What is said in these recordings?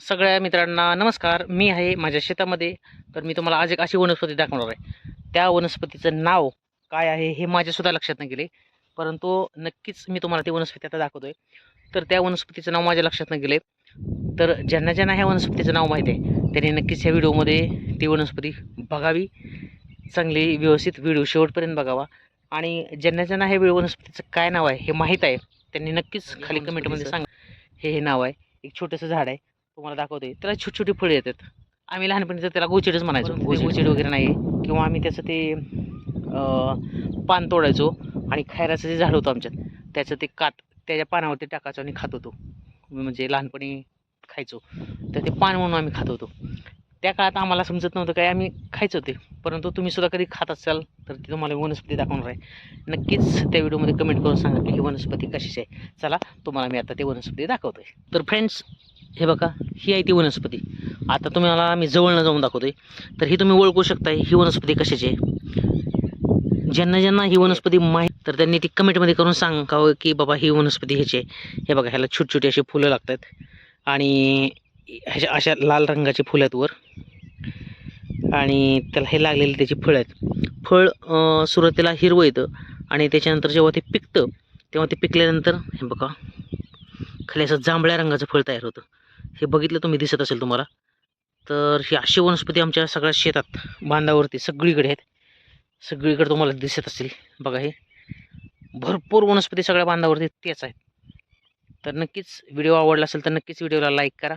सगळ्या मित्रांना नमस्कार. मी आहे माझ्या शेतामध्ये. तर मी तुम्हाला आज एक अशी वनस्पती दाखवणार आहे. त्या वनस्पतीचं नाव काय आहे हे माझ्यासुद्धा लक्षात नाही गेले. परंतु नक्कीच मी तुम्हाला ती वनस्पती आता दाखवतो आहे तर त्या वनस्पतीचं नाव माझ्या लक्षात नाही गेले. तर ज्यांना ज्यांना ह्या वनस्पतीचं नाव माहीत आहे त्यांनी नक्कीच ह्या व्हिडिओमध्ये ती वनस्पती बघावी. चांगली व्यवस्थित व्हिडिओ शेवटपर्यंत बघावा. आणि ज्यांना ज्यांना हे वनस्पतीचं काय नाव आहे हे माहीत आहे त्यांनी नक्कीच खाली कमेंटमध्ये सांगा. हे हे नाव आहे. एक छोटंसं झाड आहे. तुम्हाला दाखवतोय त्याला छोटी छोटी फळं येतात. आम्ही लहानपणी तर त्याला गोचिडच म्हणायचो. गोचिड वगैरे नाही किंवा आम्ही त्याचं ते पान तोडायचो आणि खैराचं जे झाड होतं आमच्यात त्याचं ते कात त्याच्या पानावरती टाकायचो आणि खात होतो. म्हणजे लहानपणी खायचो. तर ते पान म्हणून आम्ही खात होतो. त्या काळात आम्हाला समजत नव्हतं काय आम्ही खायचं ते. परंतु तुम्ही सुद्धा कधी खात असाल तर ती तुम्हाला वनस्पती दाखवणार आहे. नक्कीच त्या व्हिडिओमध्ये कमेंट करून सांगा की ही वनस्पती कशाची आहे. चला तुम्हाला मी आता ती वनस्पती दाखवतोय. तर फ्रेंड्स हे बघा ही आहे ती वनस्पती. आता तुम्हाला मी जवळनं जाऊन दाखवतोय. तर ही तुम्ही ओळखू शकताय ही वनस्पती कशाची आहे? ज्यांना ज्यांना ही वनस्पती माहीत तर त्यांनी ती कमेंटमध्ये करून सांगावं की बाबा ही वनस्पती ह्याची आहे. हे बघा ह्याला छोटी छोटी अशी फुलं लागतात. आणि ह्याच्या अशा लाल रंगाची फुलं आहेत वर. आणि त्याला हे लागलेली त्याची फळं आहेत. फळ सुरुवातीला हिरवं येतं आणि त्याच्यानंतर जेव्हा ते पिकतं तेव्हा ते पिकल्यानंतर हे बघा खाली असं जांभळ्या रंगाचं फळ तयार होतं. हे बघितलं तुम्ही दिसत असेल तुम्हाला. तर ही अशी वनस्पती आमच्या सगळ्या शेतात बांधावरती सगळीकडे आहेत. सगळीकडे तुम्हाला दिसत असेल. बघा हे. भरपूर वनस्पती सगळ्या बांधावरती तेच आहेत. तर नक्कीच व्हिडिओ आवडला असेल तर नक्कीच व्हिडिओला लाईक करा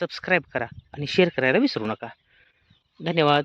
सबस्क्राईब करा आणि शेअर करायला विसरू नका. धन्यवाद.